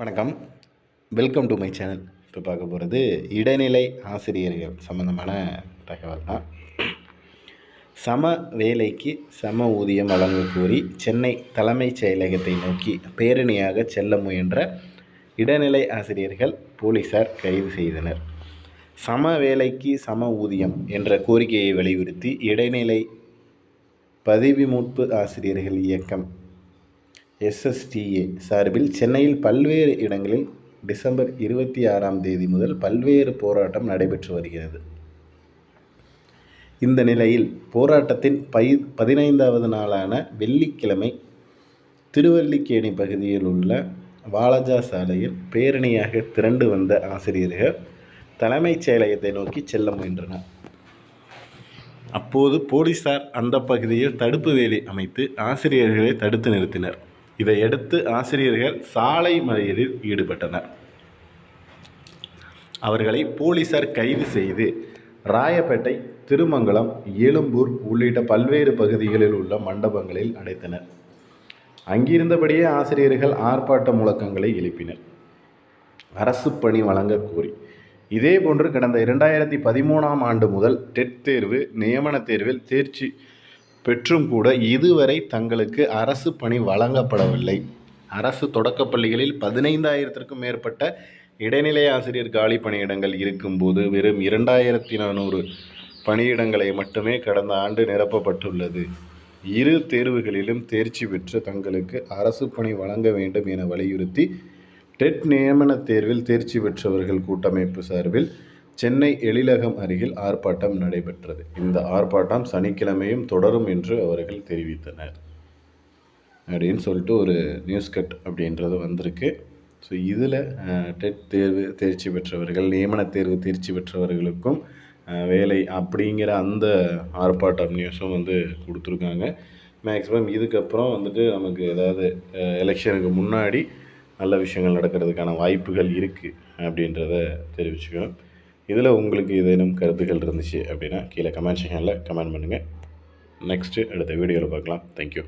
வணக்கம். Welcome to my channel இப்போ பார்க்க போகிறது இடைநிலை ஆசிரியர்கள் சம்மந்தமான தகவல் தான். சம வேலைக்கு சம ஊதியம் வழங்க கோரி சென்னை தலைமைச் செயலகத்தை நோக்கி பேரணியாக செல்ல முயன்ற இடைநிலை ஆசிரியர்கள் போலீசார் கைது செய்தனர். சம வேலைக்கு சம ஊதியம் என்ற கோரிக்கையை வலியுறுத்தி இடைநிலை பதிவுமூப்பு ஆசிரியர்கள் இயக்கம் எஸ்எஸ்டிஏ சார்பில் சென்னையில் பல்வேறு இடங்களில் டிசம்பர் இருபத்தி ஆறாம் தேதி முதல் பல்வேறு போராட்டம் நடைபெற்று வருகிறது. இந்த நிலையில் போராட்டத்தின் பை பதினைந்தாவது நாளான வெள்ளிக்கிழமை திருவல்லிக்கேணி பகுதியில் உள்ள வாலாஜா சாலையில் பேரணியாக திரண்டு வந்த ஆசிரியர்கள் தலைமைச் செயலகத்தை நோக்கி செல்ல முயன்றனர். அப்போது போலீசார் அந்த பகுதியில் தடுப்பு வேலி அமைத்து ஆசிரியர்களை தடுத்து நிறுத்தினர். இதையடுத்து ஆசிரியர்கள் சாலை மறியலில் ஈடுபட்டனர். அவர்களை போலீசார் கைது செய்து ராயப்பேட்டை திருமங்கலம் எழும்பூர் உள்ளிட்ட பல்வேறு பகுதிகளில் உள்ள மண்டபங்களில் அடைத்தனர். அங்கிருந்தபடியே ஆசிரியர்கள் ஆர்ப்பாட்ட முழக்கங்களை எழுப்பினர். அரசு பணி வழங்க கோரி. இதேபோன்று கடந்த இரண்டாயிரத்தி பதிமூணாம் ஆண்டு முதல் டெட் தேர்வு நியமன தேர்வில் தேர்ச்சி பெற்றும் கூட இதுவரை தங்களுக்கு அரசு பணி வழங்கப்படவில்லை. அரசு தொடக்கப் பள்ளிகளில் பதினைந்தாயிரத்திற்கும் மேற்பட்ட இடைநிலை ஆசிரியர் காலி பணியிடங்கள் இருக்கும்போது வெறும் இரண்டாயிரத்தி நானூறு பணியிடங்களை மட்டுமே கடந்த ஆண்டு நிரப்பப்பட்டுள்ளது. இரு தேர்வுகளிலும் தேர்ச்சி பெற்று தங்களுக்கு அரசு பணி வழங்க வேண்டும் என வலியுறுத்தி டெட் நியமன தேர்வில் தேர்ச்சி பெற்றவர்கள் கூட்டமைப்பு சார்பில் சென்னை எழிலகம் அருகில் ஆர்ப்பாட்டம் நடைபெற்றது. இந்த ஆர்ப்பாட்டம் சனிக்கிழமையும் தொடரும் என்று அவர்கள் தெரிவித்தனர். அப்படின்னு சொல்லிட்டு ஒரு நியூஸ் கட் அப்படின்றது வந்திருக்கு. ஸோ இதில் டெட் தேர்வு தேர்ச்சி பெற்றவர்கள் நியமன தேர்வு தேர்ச்சி பெற்றவர்களுக்கும் வேலை அப்படிங்கிற அந்த ஆர்ப்பாட்டம் நியூஸும் வந்து கொடுத்துருக்காங்க. மேக்ஸிமம் இதுக்கப்புறம் வந்துட்டு நமக்கு ஏதாவது எலெக்ஷனுக்கு முன்னாடி நல்ல விஷயங்கள் நடக்கிறதுக்கான வாய்ப்புகள் இருக்குது அப்படின்றத தெரிவிச்சுக்கணும் இதில் உங்களுக்கு ஏதேனும் கருத்துக்கள் இருந்துச்சு அப்படின்னா கீழே கமெண்ட் செக்ஷனில் கமெண்ட் பண்ணுங்கள். நெக்ஸ்ட்டு அடுத்த வீடியோவில் பார்க்கலாம். தேங்க்யூ